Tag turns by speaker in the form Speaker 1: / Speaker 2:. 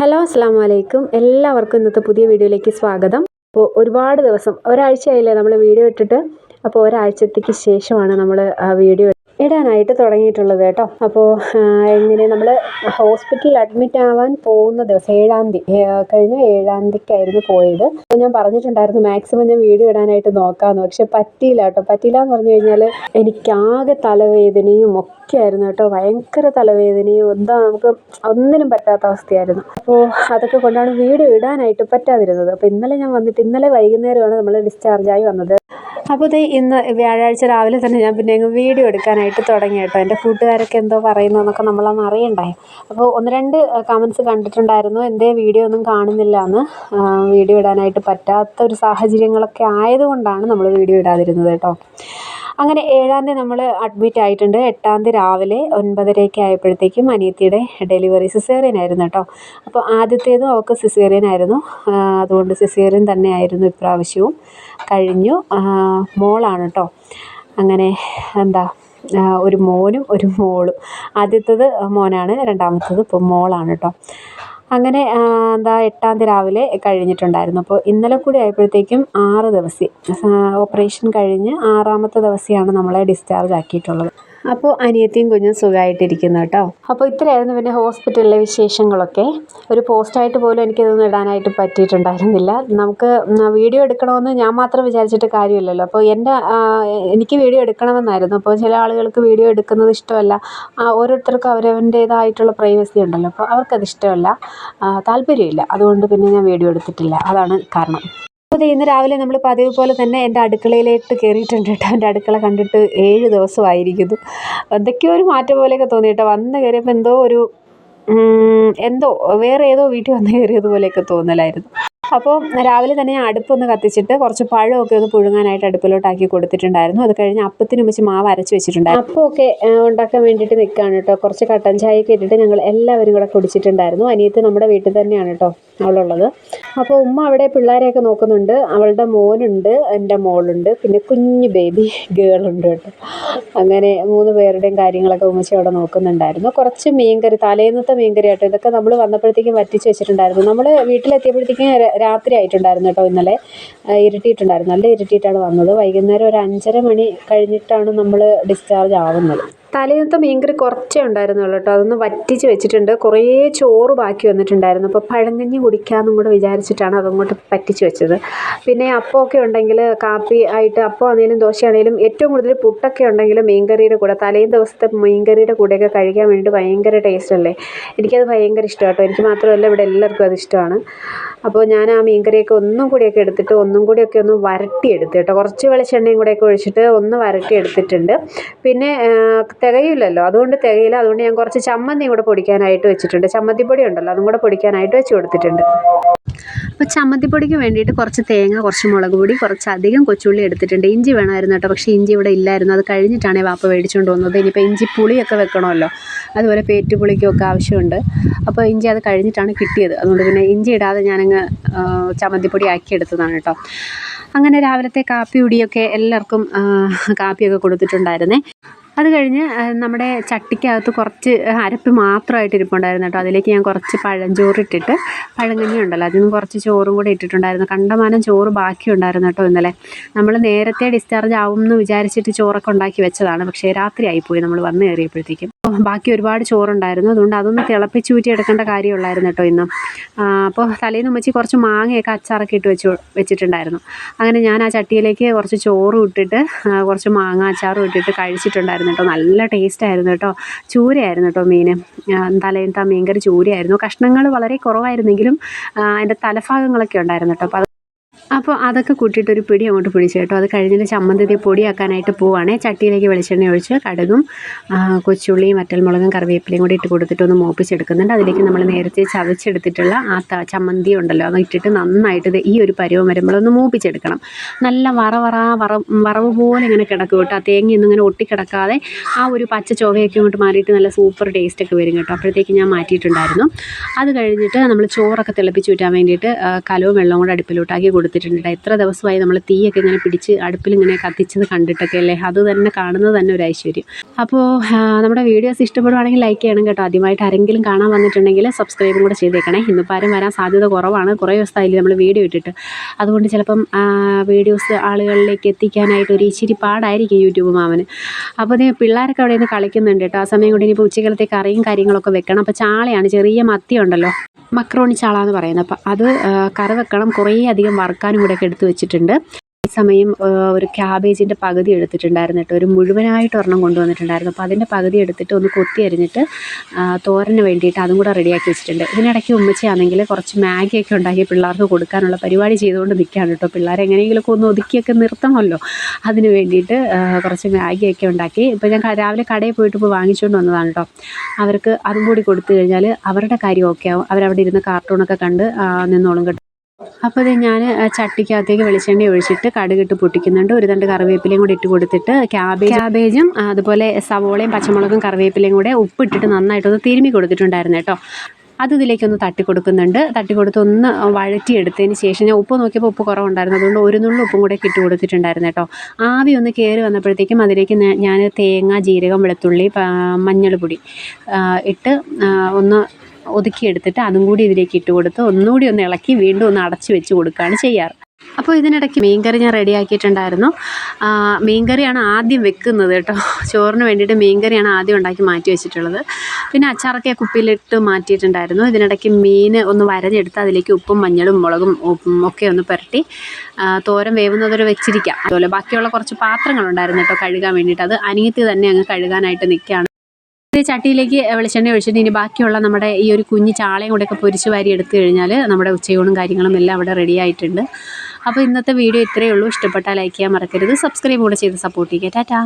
Speaker 1: Hello അസ്സാം വലൈക്കും എല്ലാവർക്കും ഇന്നത്തെ പുതിയ വീഡിയോയിലേക്ക് സ്വാഗതം. അപ്പോൾ ഒരുപാട് ദിവസം ഒരാഴ്ചയായില്ലേ നമ്മൾ വീഡിയോ ഇട്ടിട്ട്? അപ്പോൾ ഒരാഴ്ചത്തേക്ക് ശേഷമാണ് നമ്മൾ ആ വീഡിയോ ഇടാനായിട്ട് തുടങ്ങിയിട്ടുള്ളത് കേട്ടോ. അപ്പോൾ എങ്ങനെ നമ്മൾ ഹോസ്പിറ്റലിൽ അഡ്മിറ്റ് ആവാൻ പോകുന്ന ദിവസം ഏഴാം തീയതി കഴിഞ്ഞ ഏഴാം തീയതിക്കായിരുന്നു പോയത്. അപ്പോൾ ഞാൻ പറഞ്ഞിട്ടുണ്ടായിരുന്നു മാക്സിമം ഞാൻ വീഡിയോ ഇടാനായിട്ട് നോക്കാമെന്ന് പക്ഷെ പറ്റിയില്ല കേട്ടോ. പറ്റിയില്ല എന്ന് പറഞ്ഞു കഴിഞ്ഞാൽ എനിക്കാകെ തലവേദനയും ഒക്കെ ആയിരുന്നു കേട്ടോ. ഭയങ്കര തലവേദനയും എന്താ നമുക്ക് ഒന്നിനും പറ്റാത്ത അവസ്ഥയായിരുന്നു. അപ്പോൾ അതൊക്കെ കൊണ്ടാണ് വീഡിയോ ഇടാനായിട്ട് പറ്റാതിരുന്നത്. അപ്പോൾ ഇന്നലെ ഞാൻ വന്നിട്ട് ഇന്നലെ വൈകുന്നേരമാണ് നമ്മൾ ഡിസ്ചാർജായി വന്നത്. അപ്പോൾ ദേ ഇന്ന് വ്യാഴാഴ്ച രാവിലെ തന്നെ ഞാൻ പിന്നെ അങ്ങ് വീഡിയോ എടുക്കാനായിട്ട് തുടങ്ങി കേട്ടോ. എന്റെ കൂട്ടുകാരൊക്കെ എന്തോ പറയുന്നു എന്നൊക്കെ നമ്മളൊന്ന് അറിയണ്ടായി അപ്പോൾ ഒന്ന് രണ്ട് കമൻസ് കണ്ടിട്ടുണ്ടായിരുന്നു. എന്റെ വീഡിയോ ഒന്നും കാണുന്നില്ല എന്ന്. വീഡിയോ ഇടാനായിട്ട് പറ്റാത്ത ഒരു സാഹചര്യങ്ങളൊക്കെ ആയതുകൊണ്ടാണ് നമ്മൾ വീഡിയോ ഇടാതിരുന്നത് കേട്ടോ. അങ്ങനെ ഏഴാം തീയതി നമ്മൾ അഡ്മിറ്റ് ആയിട്ടുണ്ട്. എട്ടാം തീയതി രാവിലെ ഒൻപതരയൊക്കെ ആയപ്പോഴത്തേക്കും അനിയത്തിയുടെ ഡെലിവറി സിസേറിയൻ ആയിരുന്നു കേട്ടോ. അപ്പോൾ ആദ്യത്തേതും അവൾക്ക് സിസേറിയൻ ആയിരുന്നു. അതുകൊണ്ട് സിസേറിയൻ തന്നെയായിരുന്നു ഇപ്രാവശ്യവും. കഴിഞ്ഞു. മോളാണ് കേട്ടോ അങ്ങനെ എന്താ ഒരു മോനും ഒരു മോളും. ആദ്യത്തേത് മോനാണ് രണ്ടാമത്തേത് ഇപ്പോൾ മോളാണ് കേട്ടോ അങ്ങനെ എന്താ എട്ടാം തീയതി രാവിലെ കഴിഞ്ഞിട്ടുണ്ടായിരുന്നു. അപ്പോൾ ഇന്നലെ കൂടി ആയപ്പോഴത്തേക്കും ആറ് ദിവസം ഓപ്പറേഷൻ കഴിഞ്ഞ് ആറാമത്തെ ദിവസമാണ് നമ്മളെ ഡിസ്ചാർജ് ആക്കിയിട്ടുള്ളത്. അപ്പോൾ അനിയത്തിയും കുഞ്ഞും സുഖമായിട്ടിരിക്കുന്നു കേട്ടോ. അപ്പോൾ ഇത്രയായിരുന്നു പിന്നെ ഹോസ്പിറ്റലിലെ വിശേഷങ്ങളൊക്കെ. ഒരു പോസ്റ്റായിട്ട് പോലും എനിക്കിതൊന്നും ഇടാനായിട്ട് പറ്റിയിട്ടുണ്ടായിരുന്നില്ല. നമുക്ക് വീഡിയോ എടുക്കണമെന്ന് ഞാൻ മാത്രം വിചാരിച്ചിട്ട് കാര്യമില്ലല്ലോ. അപ്പോൾ എന്റെ എനിക്ക് വീഡിയോ എടുക്കണമെന്നായിരുന്നു. അപ്പോൾ ചില ആളുകൾക്ക് വീഡിയോ എടുക്കുന്നത് ഇഷ്ടമല്ല. ഓരോരുത്തർക്കും അവരവന്റേതായിട്ടുള്ള പ്രൈവസി ഉണ്ടല്ലോ. അപ്പോൾ അവർക്കത് ഇഷ്ടമല്ല. താല്പര്യമില്ല. അതുകൊണ്ട് പിന്നെ ഞാൻ വീഡിയോ എടുത്തിട്ടില്ല. അതാണ് കാരണം. അപ്പോൾ ഇന്ന് രാവിലെ നമ്മൾ പതിവ് പോലെ തന്നെ എന്റെ അടുക്കളയിലേക്ക് കയറിയിട്ടുണ്ട് കേട്ടോ. എന്റെ അടുക്കള കണ്ടിട്ട് ഏഴ് ദിവസമായിരിക്കുന്നു. എന്തൊക്കെയോ ഒരു മാറ്റം പോലെയൊക്കെ തോന്നി കേട്ടോ. വന്ന് കയറിയപ്പോൾ എന്തോ ഒരു എന്തോ വേറെ ഏതോ വീട്ടിൽ വന്ന് കയറിയതുപോലെയൊക്കെ തോന്നലായിരുന്നു. അപ്പോൾ രാവിലെ തന്നെ ഞാൻ അടുപ്പൊന്ന് കത്തിച്ചിട്ട് കുറച്ച് പഴമൊക്കെ ഒന്ന് പുഴുങ്ങാനായിട്ട് അടുപ്പിലോട്ടാക്കി കൊടുത്തിട്ടുണ്ടായിരുന്നു. അത് കഴിഞ്ഞ് അപ്പത്തിന് വെച്ച് മാവ് അരച്ച് വെച്ചിട്ടുണ്ടായിരുന്നു. അപ്പമൊക്കെ ഉണ്ടാക്കാൻ വേണ്ടിയിട്ട് നിൽക്കുകയാണ് കേട്ടോ. കുറച്ച് കട്ടൻ ചായയൊക്കെ ഇട്ടിട്ട് ഞങ്ങൾ എല്ലാവരും കൂടെ കുടിച്ചിട്ടുണ്ടായിരുന്നു. അനിയത്ത് നമ്മുടെ വീട്ടിൽ തന്നെയാണ് കേട്ടോ അവളുള്ളത്. അപ്പോൾ ഉമ്മ അവിടെ പിള്ളേരെയൊക്കെ നോക്കുന്നുണ്ട്. അവളുടെ മോനുണ്ട് എന്റെ മോളുണ്ട് പിന്നെ കുഞ്ഞു ബേബി ഗേളുണ്ട് കേട്ടോ. അങ്ങനെ മൂന്ന് പേരുടെയും കാര്യങ്ങളൊക്കെ ഉമ്മച്ചി അവിടെ നോക്കുന്നുണ്ടായിരുന്നു. കുറച്ച് മീൻകറി തലേന്നത്തെ മീൻകറി കേട്ടോ ഇതൊക്കെ നമ്മൾ വന്നപ്പോഴത്തേക്കും വറ്റിച്ച് വെച്ചിട്ടുണ്ടായിരുന്നു. നമ്മൾ വീട്ടിലെത്തിയപ്പോഴത്തേക്കും രാത്രി ആയിട്ടുണ്ടായിരുന്നു കേട്ടോ ഇന്നലെ. ഇരുട്ടിയിട്ടുണ്ടായിരുന്നു. നല്ല ഇരുട്ടിയിട്ടാണ് വന്നത്. വൈകുന്നേരം ഒരു അഞ്ചര മണി കഴിഞ്ഞിട്ടാണ് നമ്മൾ ഡിസ്ചാർജ് ആവുന്നത്. തലേന്നത്തെ മീൻകറി കുറച്ചേ ഉണ്ടായിരുന്നുള്ളൂ കേട്ടോ. അതൊന്ന് വറ്റിച്ച് വെച്ചിട്ടുണ്ട്. കുറേ ചോറ് ബാക്കി വന്നിട്ടുണ്ടായിരുന്നു. അപ്പോൾ പഴങ്കഞ്ഞി കുടിക്കാമെന്നും കൂടെ വിചാരിച്ചിട്ടാണ് അതങ്ങോട്ട് പറ്റിച്ച് വെച്ചത്. പിന്നെ അപ്പമൊക്കെ ഉണ്ടെങ്കിൽ കാപ്പി ആയിട്ട് അപ്പം ആണെങ്കിലും ദോശയാണെങ്കിലും ഏറ്റവും കൂടുതൽ പുട്ടൊക്കെ ഉണ്ടെങ്കിൽ മീൻകറിയുടെ കൂടെ തലേന്ന് ദിവസത്തെ മീൻകറിയുടെ കൂടെയൊക്കെ കഴിക്കാൻ വേണ്ടിയിട്ട് ഭയങ്കര ടേസ്റ്റ് അല്ലേ? എനിക്കത് ഭയങ്കര ഇഷ്ടമാണ് കേട്ടോ. എനിക്ക് മാത്രമല്ല ഇവിടെ എല്ലാവർക്കും അത് ഇഷ്ടമാണ്. അപ്പോൾ ഞാൻ ആ മീൻകറിയൊക്കെ ഒന്നും കൂടിയൊക്കെ എടുത്തിട്ട് ഒന്നും കൂടിയൊക്കെ ഒന്ന് വരട്ടിയെടുത്ത് കേട്ടോ. കുറച്ച് വെളിച്ചെണ്ണയും കൂടെയൊക്കെ ഒഴിച്ചിട്ട് ഒന്ന് വരട്ടി എടുത്തിട്ടുണ്ട് പിന്നെ തികയില്ലല്ലോ. അതുകൊണ്ട് തികയില്ല. അതുകൊണ്ട് ഞാൻ കുറച്ച് ചമ്മന്തി കൂടെ പൊടിക്കാനായിട്ട് വെച്ചിട്ടുണ്ട്. ചമ്മന്തിപ്പൊടി ഉണ്ടല്ലോ അതും കൂടെ പൊടിക്കാനായിട്ട് വെച്ച് കൊടുത്തിട്ടുണ്ട്. അപ്പോൾ ചമ്മന്തിപ്പൊടിക്ക് വേണ്ടിയിട്ട് കുറച്ച് തേങ്ങ കുറച്ച് മുളക് പൊടി കുറച്ച് അധികം കൊച്ചുള്ളി എടുത്തിട്ടുണ്ട്. ഇഞ്ചി വേണമായിരുന്നു കേട്ടോ പക്ഷേ ഇഞ്ചി ഇവിടെ ഇല്ലായിരുന്നു. അത് കഴിഞ്ഞിട്ടാണ് വാപ്പ മേടിച്ചുകൊണ്ട് വന്നത്. ഇനിയിപ്പോൾ ഇഞ്ചി പുളിയൊക്കെ വെക്കണമല്ലോ. അതുപോലെ പേറ്റുപുളിക്കൊക്കെ ആവശ്യമുണ്ട്. അപ്പോൾ ഇഞ്ചി അത് കഴിഞ്ഞിട്ടാണ് കിട്ടിയത്. അതുകൊണ്ട് പിന്നെ ഇഞ്ചി ഇടാതെ ഞാനങ്ങ് ചമ്മന്തിപ്പൊടി ആക്കിയെടുത്തതാണ് കേട്ടോ. അങ്ങനെ രാവിലത്തെ കാപ്പി കുടിയൊക്കെ എല്ലാവർക്കും കാപ്പിയൊക്കെ കൊടുത്തിട്ടുണ്ടായിരുന്നേ. അത് കഴിഞ്ഞ് നമ്മുടെ ചട്ടിക്കകത്ത് കുറച്ച് അരപ്പ് മാത്രമായിട്ട് ഇരിപ്പുണ്ടായിരുന്നു കേട്ടോ. അതിലേക്ക് ഞാൻ കുറച്ച് പഴഞ്ചോറ് ഇട്ടിട്ട് പഴങ്കഞ്ഞി ഉണ്ടല്ലോ അതിൽ കുറച്ച് ചോറും കൂടെ ഇട്ടിട്ടുണ്ടായിരുന്നു. കണ്ടമാനം ചോറ് ബാക്കി ഉണ്ടായിരുന്നു കേട്ടോ ഇന്നലെ. നമ്മൾ നേരത്തെ ഡിസ്ചാർജ് ആവും എന്ന് വിചാരിച്ചിട്ട് ചോറൊക്കെ ഉണ്ടാക്കി വെച്ചതാണ്. പക്ഷേ രാത്രി ആയിപ്പോയി. നമ്മൾ വന്ന് കയറിയപ്പോഴത്തേക്കും. ബാക്കി ഒരുപാട് ചോറുണ്ടായിരുന്നു. അതുകൊണ്ട് അതൊന്ന് തിളപ്പിച്ച് എടുക്കേണ്ട കാര്യമുള്ളായിരുന്നു കേട്ടോ ഇന്ന്. അപ്പോൾ തലേന്ന് ഉമ്മച്ചി കുറച്ച് മാങ്ങയൊക്കെ അച്ചാറൊക്കെ ഇട്ട് വെച്ച് വെച്ചിട്ടുണ്ടായിരുന്നു. അങ്ങനെ ഞാൻ ആ ചട്ടിയിലേക്ക് കുറച്ച് ചോറും ഇട്ടിട്ട് കുറച്ച് മാങ്ങ അച്ചാറും ഇട്ടിട്ട് കഴിച്ചിട്ടുണ്ടായിരുന്നു. കേട്ടോ. നല്ല ടേസ്റ്റ് ആയിരുന്നു കേട്ടോ. ചൂരയായിരുന്നു കേട്ടോ മീൻ തലേന്നത്തെ മീൻകറി ചൂരയായിരുന്നു. കഷ്ണങ്ങൾ വളരെ കുറവായിരുന്നെങ്കിലും അതിന്റെ തലഭാഗങ്ങളൊക്കെ ഉണ്ടായിരുന്നു കേട്ടോ. അപ്പോൾ അതൊക്കെ കൂട്ടിയിട്ട് ഒരു പിടി അങ്ങോട്ട് പിടിച്ചു കേട്ടോ. അത് കഴിഞ്ഞിട്ട് ചമ്മന്തി പൊടിയാക്കാനായിട്ട് പോവുകയാണേ ചട്ടിയിലേക്ക് വെളിച്ചെണ്ണ ഒഴിച്ച് കടുകും കൊച്ചുള്ളിയും വറ്റൽമുളകും കറിവേപ്പിലയും കൂടി ഇട്ട് കൊടുത്തിട്ട് ഒന്ന് മോപ്പിച്ചെടുക്കുന്നുണ്ട്. അതിലേക്ക് നമ്മൾ നേരത്തെ ചതച്ചെടുത്തിട്ടുള്ള ആ ചമ്മന്തി ഉണ്ടല്ലോ അത് ഇട്ടിട്ട് നന്നായിട്ട് ഈ ഒരു പരുവം വരുമ്പോഴൊന്ന് മൂപ്പിച്ചെടുക്കണം. നല്ല വറ വറ വറ വറവ് പോലെ ഇങ്ങനെ കിടക്കും കേട്ടോ. ആ തേങ്ങയൊന്നും ഇങ്ങനെ ഒട്ടിക്കിടക്കാതെ ആ ഒരു പച്ച ചുവയൊക്കെ ഇങ്ങോട്ട് മാറിയിട്ട് നല്ല സൂപ്പർ ടേസ്റ്റ് ഒക്കെ വരും കേട്ടോ. അപ്പോഴത്തേക്ക് ഞാൻ മാറ്റിയിട്ടുണ്ടായിരുന്നു. അത് കഴിഞ്ഞിട്ട് നമ്മൾ ചോറൊക്കെ തിളപ്പിച്ച് വിറ്റാൻ വേണ്ടിയിട്ട് കലവും വെള്ളവും കൂടെ അടുപ്പിലോട്ടാക്കി കൊടുത്തിട്ട് എടുത്തിട്ടുണ്ട് കേട്ടോ എത്ര ദിവസമായി നമ്മൾ തീയൊക്കെ ഇങ്ങനെ പിടിച്ച് അടുപ്പിൽ ഇങ്ങനെ കത്തിച്ചത് കണ്ടിട്ടൊക്കെ അല്ലേ? അത് തന്നെ കാണുന്നത് തന്നെ ഒരു ഐശ്വര്യം. അപ്പോൾ നമ്മുടെ വീഡിയോസ് ഇഷ്ടപ്പെടുവാണെങ്കിൽ ലൈക്ക് ചെയ്യണം കേട്ടോ. ആദ്യമായിട്ട് ആരെങ്കിലും കാണാൻ വന്നിട്ടുണ്ടെങ്കിൽ സബ്സ്ക്രൈബും കൂടെ ചെയ്തേക്കണേ. ഇന്നിപ്പോൾ ആരും വരാൻ സാധ്യത കുറവാണ്. കുറേ ദിവസമായില്ലേ നമ്മൾ വീഡിയോ ഇട്ടിട്ട്. അതുകൊണ്ട് ചിലപ്പം വീഡിയോസ് ആളുകളിലേക്ക് എത്തിക്കാനായിട്ട് ഒരു ഇച്ചിരി പാടായിരിക്കും യൂട്യൂബ് മാമന്. അപ്പോൾ അതേ പിള്ളേരൊക്കെ അവിടെ നിന്ന് കളിക്കുന്നുണ്ട് കേട്ടോ. ആ സമയം കൊണ്ട് ഇനിയിപ്പോൾ ഉച്ചക്കലത്തെ കറിയും കാര്യങ്ങളൊക്കെ വെക്കണം. അപ്പോൾ ചാളയാണ് ചെറിയ മത്തി ഉണ്ടല്ലോ. മക്രോണി ചാള എന്ന് പറയുന്നത്. അപ്പോൾ അത് കറി വെക്കണം. കുറേ അധികം വറുക്കാനും കൂടെ ഒക്കെ എടുത്ത് വെച്ചിട്ടുണ്ട്. ഈ സമയം ഒരു ക്യാബേജിന്റെ പകുതി എടുത്തിട്ടുണ്ടായിരുന്നു കേട്ടോ. ഒരു മുഴുവനായിട്ട് ഒരെണ്ണം കൊണ്ടുവന്നിട്ടുണ്ടായിരുന്നു. അപ്പോൾ അതിന്റെ പകുതി എടുത്തിട്ട് ഒന്ന് കൊത്തി അരിഞ്ഞിട്ട് തോരന് വേണ്ടിയിട്ട് അതും കൂടെ റെഡിയാക്കി വെച്ചിട്ടുണ്ട്. ഇതിനിടയ്ക്ക് ഉമ്മച്ചയാണെങ്കിൽ കുറച്ച് മാഗിയൊക്കെ ഉണ്ടാക്കി പിള്ളേർക്ക് കൊടുക്കാനുള്ള പരിപാടി ചെയ്തുകൊണ്ട് നിൽക്കുകയാണ് കേട്ടോ. പിള്ളേരെ എങ്ങനെയെങ്കിലുമൊക്കെ ഒന്ന് ഒതുക്കിയൊക്കെ നിർത്തണമല്ലോ. അതിന് വേണ്ടിയിട്ട് കുറച്ച് മാഗിയൊക്കെ ഉണ്ടാക്കി. ഇപ്പോൾ ഞാൻ രാവിലെ കടയിൽ പോയിട്ട് ഇപ്പോൾ വാങ്ങിച്ചുകൊണ്ട് വന്നതാണ് കേട്ടോ. അവർക്ക് അതും കൂടി കൊടുത്തു കഴിഞ്ഞാൽ അവരുടെ കാര്യം ഓക്കെ ആവും. അവരവിടെ ഇരുന്ന് കാർട്ടൂണൊക്കെ കണ്ട് നിന്നോളും കേട്ടോ. അപ്പോൾ ഇത് ഞാൻ ചട്ടിക്കകത്തേക്ക് വെളിച്ചെണ്ണ ഒഴിച്ചിട്ട് കടുകിട്ട് പൊട്ടിക്കുന്നുണ്ട്. ഒരു രണ്ട് കറിവേപ്പിലയും കൂടി ഇട്ട് കൊടുത്തിട്ട് ക്യാബേജ് ക്യാബേജും അതുപോലെ സവോളയും പച്ചമുളകും കറിവേപ്പിലയും കൂടെ ഉപ്പിട്ടിട്ട് നന്നായിട്ടൊന്ന് തിരുമ്മി കൊടുത്തിട്ടുണ്ടായിരുന്നു കേട്ടോ. അത് ഇതിലേക്കൊന്ന് തട്ടി കൊടുക്കുന്നുണ്ട് തട്ടി കൊടുത്ത് ഒന്ന് വഴറ്റിയെടുത്തതിന് ശേഷം ഞാൻ ഉപ്പ് നോക്കിയപ്പോൾ ഉപ്പ് കുറവുണ്ടായിരുന്നു. അതുകൊണ്ട് ഒരു നുള്ളു ഉപ്പും കൂടെ ഇട്ട് കൊടുത്തിട്ടുണ്ടായിരുന്നു കേട്ടോ. ആവി ഒന്ന് കയറി വന്നപ്പോഴത്തേക്കും അതിലേക്ക് ഞാൻ തേങ്ങ ജീരകം വെളുത്തുള്ളി മഞ്ഞൾപ്പൊടി ഇട്ട് ഒന്ന് ഒതുക്കിയെടുത്തിട്ട് അതും കൂടി ഇതിലേക്ക് ഇട്ട് കൊടുത്ത് ഒന്നുകൂടി ഒന്ന് ഇളക്കി വീണ്ടും ഒന്ന് അടച്ചു വെച്ച് കൊടുക്കുകയാണ് ചെയ്യാറ്. അപ്പോൾ ഇതിനിടയ്ക്ക് മീൻകറി ഞാൻ റെഡിയാക്കിയിട്ടുണ്ടായിരുന്നു മീൻകറിയാണ് ആദ്യം വെക്കുന്നത് കേട്ടോ. ചോറിന് വേണ്ടിയിട്ട് മീൻകറിയാണ് ആദ്യം ഉണ്ടാക്കി മാറ്റി വെച്ചിട്ടുള്ളത്. പിന്നെ അച്ചാറൊക്കെ കുപ്പിയിലിട്ട് മാറ്റിയിട്ടുണ്ടായിരുന്നു. ഇതിനിടയ്ക്ക് മീൻ ഒന്ന് വരഞ്ഞെടുത്ത് അതിലേക്ക് ഉപ്പും മഞ്ഞളും മുളകും ഒക്കെ ഒന്ന് പുരട്ടി തോരം തോരൻ വേവുന്നതൊരു വെച്ചിരിക്കാം. അതുപോലെ ബാക്കിയുള്ള കുറച്ച് പാത്രങ്ങളുണ്ടായിരുന്നു കേട്ടോ കഴുകാൻ വേണ്ടിയിട്ട്. അത് അനിയത്തി തന്നെ അങ്ങ് കഴുകാനായിട്ട് നിൽക്കുകയാണ്. ഈ ചട്ടിയിലേക്ക് വെളിച്ചെണ്ണ ഒഴിച്ചിട്ട് ഇനി ബാക്കിയുള്ള നമ്മുടെ ഈ ഒരു കുഞ്ഞ് ചാളയും കൂടെയൊക്കെ പൊരിച്ച് വാരി എടുത്തു കഴിഞ്ഞാൽ നമ്മുടെ ഉച്ചയൂണും കാര്യങ്ങളും എല്ലാം അവിടെ റെഡി ആയിട്ടുണ്ട്. അപ്പോൾ ഇന്നത്തെ വീഡിയോ ഇത്രയേ ഉള്ളൂ. ഇഷ്ടപ്പെട്ടാൽ ലൈക്ക് ചെയ്യാൻ മറക്കരുത്. സബ്സ്ക്രൈബ് കൂടെ ചെയ്ത് സപ്പോർട്ട് ചെയ്യുക ടാറ്റാ.